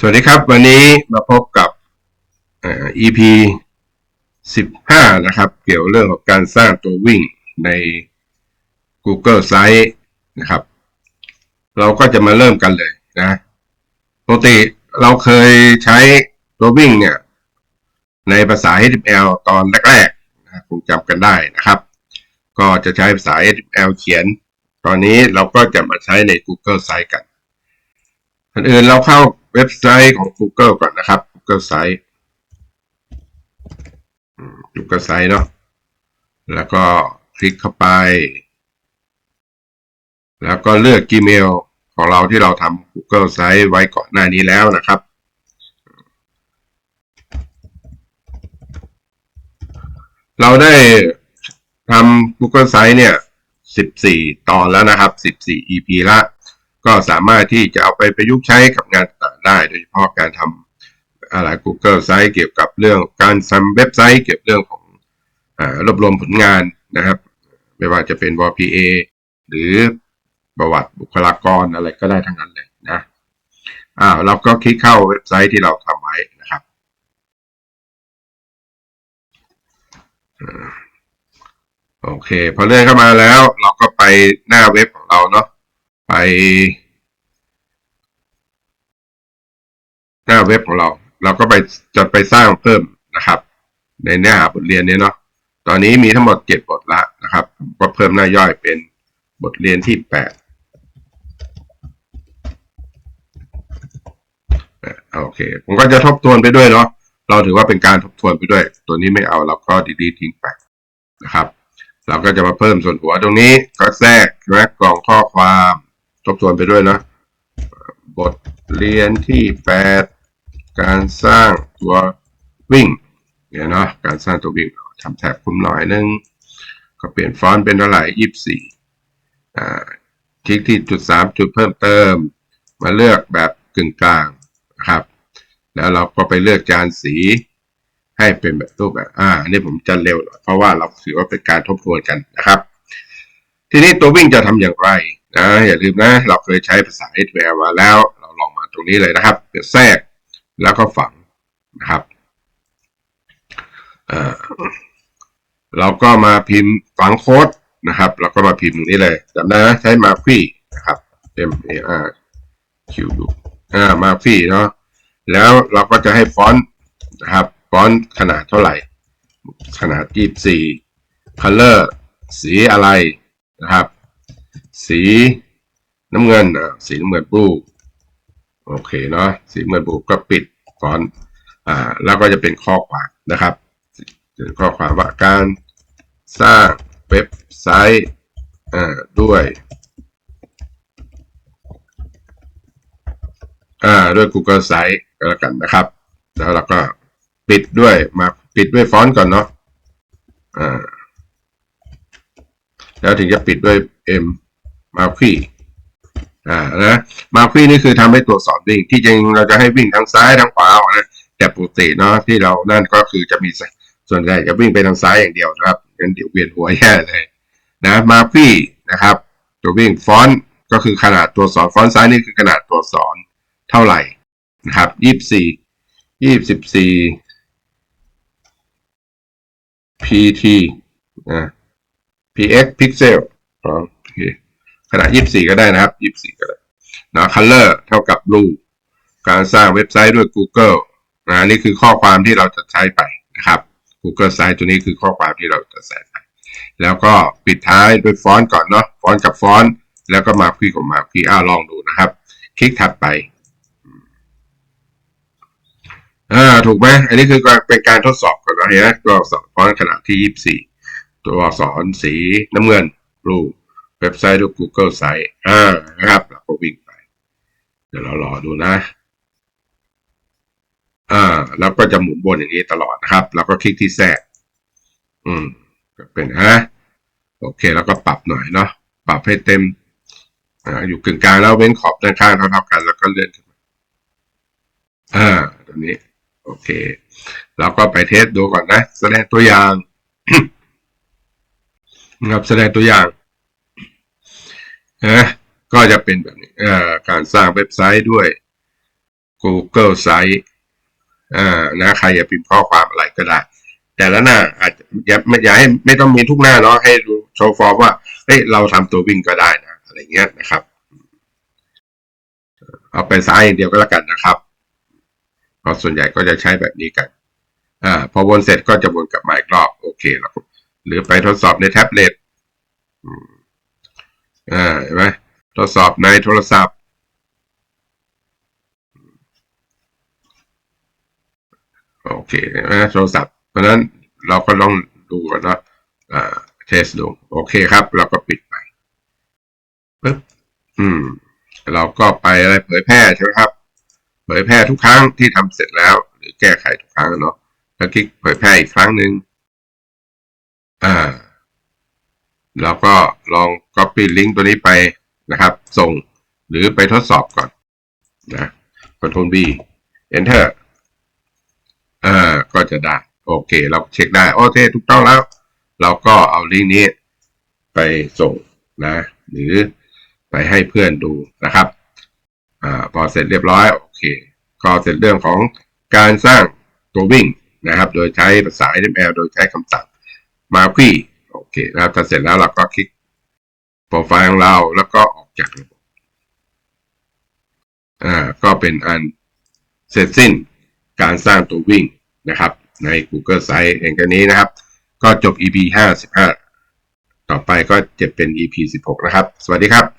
สวัสดีครับ วันนี้มาพบกับอ EP 15 นะครับ เกี่ยวเรื่องของการสร้างตัววิ่งใน Google Site นะครับ เราก็จะมาเริ่มกันเลยนะปกติเราเคยใช้ตัววิ่งเนี่ย ในภาษา HTML ตอนแรกๆนะคงจำกันได้นะครับ ก็จะใช้ภาษา HTML เขียน ตอนนี้เราก็จะมาใช้ใน Google Site กันก่อนอื่นเราเข้า เว็บไซต์ของ Google ก่อนนะครับ Google Site อืม Google Site เนาะแล้วก็คลิกเข้าไป แล้วก็เลือก Gmail ของเราที่เราทำ Google Site ไว้ก่อนหน้านี้แล้วนะครับเราได้ทำ Google Site เนี่ย 14 ตอนแล้วนะครับ 14 EP ละ ก็สามารถที่จะเอาไปประยุกต์ใช้กับงานต่างได้ โดยเฉพาะการทำอะไร Google Site เกี่ยวกับเรื่องการทำเว็บไซต์เกี่ยวกับเรื่องของอรวบรวมผลงานนะครับ ไม่ว่าจะเป็น WPA หรือประวัติบุคลากรอะไรก็ได้ทั้งนั้นเลยนะอ้าวเราก็คลิกเข้าเว็บไซต์ที่เราทำไว้นะครับอโอเค พอเลื่อนเข้ามาแล้ว เราก็ไปหน้าเว็บของเราเนาะ ไป หน้าเว็บของเรา เราก็ไปจะไปสร้างเพิ่มนะครับ ในเนื้อหาบทเรียนนี้เนาะตอนนี้มีทั้งหมดเจ็ดบทละนะครับมก็เพิ่มหน้าย่อยเป็นบทเรียนที่แปดโอเค ผมก็จะทบทวนไปด้วยเนาะ เราถือว่าเป็นการทบทวนไปด้วย ตัวนี้ไม่เอาเราก็ดีๆทิ้งไปนะครับ เราก็จะมาเพิ่มส่วนหัวตรงนี้ก็แทรกใช่ไหมกล่องข้อความ ทบทวนไปด้วยนะ บทเรียนที่แปดการสร้างตัววิ่งเนี่ยเนาะการสร้างตัววิ่งทำแถบคุมหน่อยนึง ก็เปลี่ยนฟอนต์เป็นเท่าไหร่ยี่สี่อ่าคลิกที่จุดสามจุดเพิ่มเติม มาเลือกแบบกึ่งกลางนะครับ แล้วเราก็ไปเลือกจานสีให้เป็นแบบรูปแบบ อ่าอันนี้ผมจะเร็วหน่อยเพราะว่าเราถือว่าเป็นการทบทวนกันนะครับ ทีนี้ตัววิ่งจะทำอย่างไร นะ อย่าลืมนะ เราเคยใช้ภาษา HTML มาแล้ว เราลองมาตรงนี้เลยนะครับเดี๋ยวแทรกแล้วก็ฝังนะครับเอ่อเราก็มาพิมพ์ฝังโค้ดนะครับ เราก็มาพิมพ์ตรงนี้เลยจำได้ไหมใช้มาฟี่นะครับ M A R Q U อ่ามาฟี่เนาะแล้วเราก็จะให้ฟอนต์นะครับฟอนต์ขนาดเท่าไหร่ ขนาด 24 color สีอะไรนะครับ สีน้ำเงินอะสีน้ำเงินบลูโอเคเนาะสีน้ำเงินบลูก็ปิดฟอนต์อ่าแล้วก็จะเป็นข้อความนะครับเป็นข้อความว่าการสร้างเว็บไซต์อ่าด้วยอ่าด้วย Google Site ก็แล้วกันนะครับ แล้วเราก็ปิดด้วยมาปิดด้วยฟอนต์ก่อนเนาะอ่าแล้วถึงจะปิดด้วย M มาคีอ่านะมาคีนี่คือทำให้ตัวสอนวิ่งที่จริงเราจะให้วิ่งทางซ้ายทางขวานะแต่ปกติเนาะที่เรานั่นก็คือจะมีส่วนใหญ่จะวิ่งไปทางซ้ายอย่างเดียวนะครับงั้นเดี๋ยวเวียนหัวแย่เลยนะมาคีนะครับ ตัววิ่งฟอนต์ก็คือขนาดตัวสอนฟอนต์ซ้ายนี่คือขนาดตัวสอนเท่าไหร่นะครับยี่สิบสี่ยี่สิบสี่ pt นะ px pixel อ๋อโอเค ขนาด 24 ก็ได้นะครับ 24 ก็ได้นะ color เท่ากับ blue การสร้างเว็บไซต์ด้วย Google นะนี่คือข้อความที่เราจะใช้ไปนะครับ Google Site ตัวนี้คือข้อความที่เราจะใส่ไป แล้วก็ปิดท้ายด้วยฟอนต์ก่อนเนาะฟอนต์กับฟอนต์แล้วก็มาพี่กับมาพี่อ้าลองดูนะครับ คลิกถัดไปอ่าถูกไหมอันนี้คือการเป็นการทดสอบก่อนนะเห็นไหมตัวอักษรฟอนต์ขนาดที่ 24 ตัวอักษรสีน้ำเงินรู เว็บไซต์ดู Google Site อ่านะครับเราก็วิ่งไป เดี๋ยวเรารอดูนะอ่าแล้วก็จะหมุนวนอย่างนี้ตลอดนะครับ แล้วก็คลิกที่แทรกอืมก็เป็นฮะโอเค แล้วก็ปรับหน่อยเนาะปรับให้เต็มอ่าอยู่กึ่งกลางแล้วเว้นขอบด้านข้างเท่าๆกัน แล้วก็เลื่อนขึ้นมาอ่าตัวนี้ โอเคเราก็ไปเทสดูก่อนนะ แสดงตัวอย่างนะครับแสดงตัวอย่าง นะก็จะเป็นแบบนี้การสร้างเว็บไซต์ด้วย Google Site นะใครอยากพิมพ์ข้อความอะไรก็ได้ แต่ละหน้าอาจจะอย่ไม่อย่าให้ไม่ต้องมีทุกหน้าเนาะให้ดูโชว์ฟอร์มว่าเฮ้ยเราทำตัววิ่งก็ได้นะอะไรเงี้ยนะครับ เอาไปซ้ายอย่างเดียวก็แล้วกันนะครับเพราะส่วนใหญ่ก็จะใช้แบบนี้กันอ่าพอวนเสร็จก็จะวนกลับมาอีกรอบ โอเคแล้วหรือไปทดสอบในแท็บเล็ต อืมอ่าเห็นไหมทดสอบในโทรศัพท์ โอเคนะโทรศัพท์ เพราะนั้นเราก็ลองดูก่อนเนาะอ่าเทสดู โอเคครับ เราก็ปิดไปปึ๊บอืม เราก็ไปอะไรเผยแพร่ใช่ไหมครับ เผยแพร่ทุกครั้งที่ทำเสร็จแล้ว หรือแก้ไขทุกครั้งเนาะแล้วคลิกเผยแพร่อีกครั้งหนึ่งอ่า เราก็ลอง copy link ตัวนี้ไปนะครับ ส่งหรือไปทดสอบก่อนนะ Ctrl B Enter อ่าก็จะได้ โอเค เราเช็คได้ โอเค ถูกต้องแล้ว เราก็เอาลิงก์นี้ไปส่งนะ หรือไปให้เพื่อนดูนะครับอ่าพอเสร็จเรียบร้อย โอเค ก็เสร็จเรื่องของการสร้างตัววิ่งนะครับ โดยใช้ภาษา HTML โดยใช้คำสั่งมาคี โอเคแล้วถ้าเสร็จแล้วเราก็คลิกโปรไฟล์ของเราแล้วก็ออกจากระบบ อ่า ก็เป็นอันเสร็จสิ้นการสร้างตัววิ่งนะครับ ใน Google Site เองกันนี้นะครับ ก็จบ EP 55 ต่อไปก็จะเป็น EP 16 นะครับ สวัสดีครับ